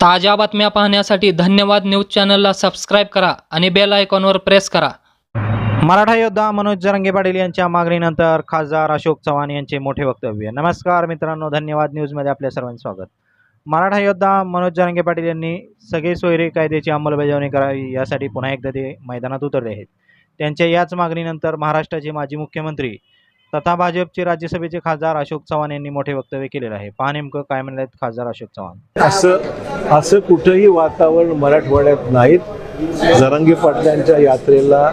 ताज्या बातम्या पाहण्यासाठी धन्यवाद न्यूज चॅनलला सबस्क्राईब करा आणि बेल आयकॉनवर प्रेस करा. मराठा योद्धा मनोज जरंगे पाटील यांच्या मागणीनंतर खासदार अशोक चव्हाण यांचे मोठे वक्तव्य. नमस्कार मित्रांनो धन्यवाद न्यूजमध्ये आपल्या सर्वांचे स्वागत. मराठा योद्धा मनोज जरंगे पाटील यांनी सगळे सोयरे कायद्याची अंमलबजावणी करावी यासाठी पुन्हा एकदा ते मैदानात उतरले आहेत. त्यांच्या याच मागणीनंतर महाराष्ट्राचे माजी मुख्यमंत्री तथा भाजपचे राज्यसभेचे खासदार अशोक चव्हाण यांनी मोठे वक्तव्य केलेलं आहे. पहा नेमकं काय म्हणलेत खासदार अशोक चव्हाण. असं असं कुठंही वातावरण मराठवाड्यात नाहीत. जरंगी पाटलांच्या यात्रेला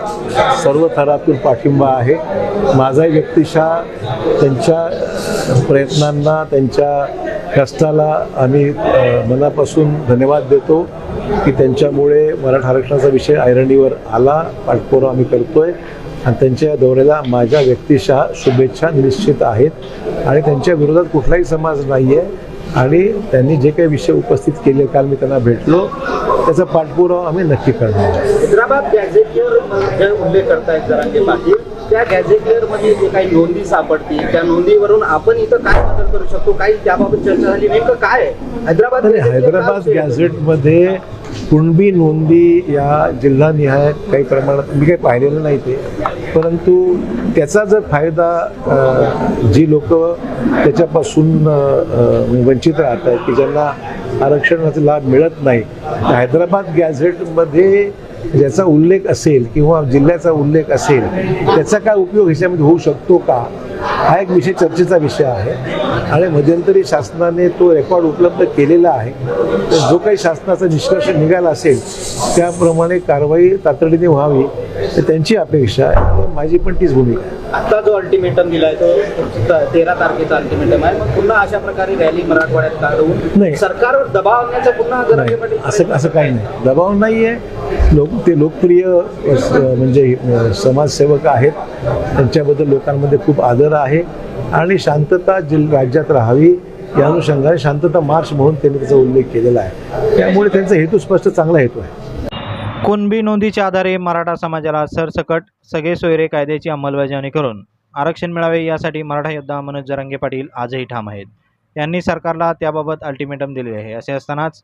सर्व थरातून पाठिंबा आहे. माझाही व्यक्तिशः त्यांच्या प्रयत्नांना त्यांच्या कष्टाला आम्ही मनापासून धन्यवाद देतो. की त्यांच्यामुळे मराठा आरक्षणाचा विषय ऐरणीवर आला पाठपुरावा आम्ही करतोय. आणि त्यांच्या या दौऱ्याला माझ्या व्यक्तिशः शुभेच्छा निश्चित आहेत. आणि त्यांच्या विरोधात कुठलाही समाज नाही आहे आणि त्यांनी जे काही विषय उपस्थित केले काल मी त्यांना भेटलो त्याचा पाठपुरावा आम्ही नक्की करणार हैदराबाद उल्लेख करतायत जरांगे पाटील त्या गॅझेटियरमध्ये जे काही नोंदी सापडतील त्या नोंदीवरून आपण इथं काय बदल करू शकतो? काही त्याबाबत चर्चा झाली. नेमकं काय आहे? हैदराबाद आणि हैदराबाद गॅझेटमध्ये कुणबी नोंदी या जिल्हानिहाय काही प्रमाणात मी काही पाहिलेलं नाही ते. परंतु त्याचा जर फायदा जी लोक त्याच्यापासून वंचित राहत आहेत की ज्यांना आरक्षणाचा लाभ मिळत नाही हैदराबाद गॅझेटमध्ये ज्याचा उल्लेख असेल किंवा जिल्ह्याचा उल्लेख असेल त्याचा काय उपयोग ह्याच्यामध्ये होऊ शकतो का? हा एक विषय चर्चेचा विषय आहे. आणि मध्यंतरी शासनाने तो रेकॉर्ड उपलब्ध केलेला आहे. तर जो काही शासनाचा निष्कर्ष निघाला असेल त्याप्रमाणे कारवाई तातडीने व्हावी तर त्यांची अपेक्षा आहे. माझी पण तीच भूमिका आहे. आता जो अल्टिमेटम दिलाय तो त- तेरा तारखेचा अल्टिमेटम आहे. मग पुन्हा अशा प्रकारे रॅली मराठवाड्यात काढून नाही. सरकारवर दबाव आणण्याचा पुन्हा असं असं काही नाही. दबाव नाही आहे लोक ते लोकप्रिय म्हणजे समाजसेवक आहेत. त्यांच्याबद्दल लोकांमध्ये खूप आदर आहे. आणि शांतता जिल राज्यात राहावी या अनुषंगाने शांतता मार्च म्हणून त्यांनी त्याचा उल्लेख केलेला आहे. त्यामुळे त्यांचा हेतू स्पष्ट चांगला हेतू आहे. कुणबी नोंदीच्या आधारे मराठा समाजाला सरसकट सगळे सोयरे कायद्याची अंमलबजावणी करून आरक्षण मिळावे यासाठी मराठा योद्धा मनोज जरांगे पाटील आजही ठाम आहेत. त्यांनी सरकारला त्याबाबत अल्टिमेटम दिले आहे. असे असतानाच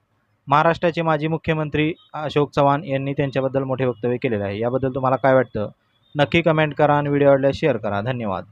महाराष्ट्राचे माजी मुख्यमंत्री अशोक चव्हाण यांनी त्यांच्याबद्दल मोठे वक्तव्य केलेले आहे. याबद्दल तुम्हाला काय वाटतं? नक्की कमेंट करा आणि व्हिडिओ आवडल्यास शेअर करा. धन्यवाद.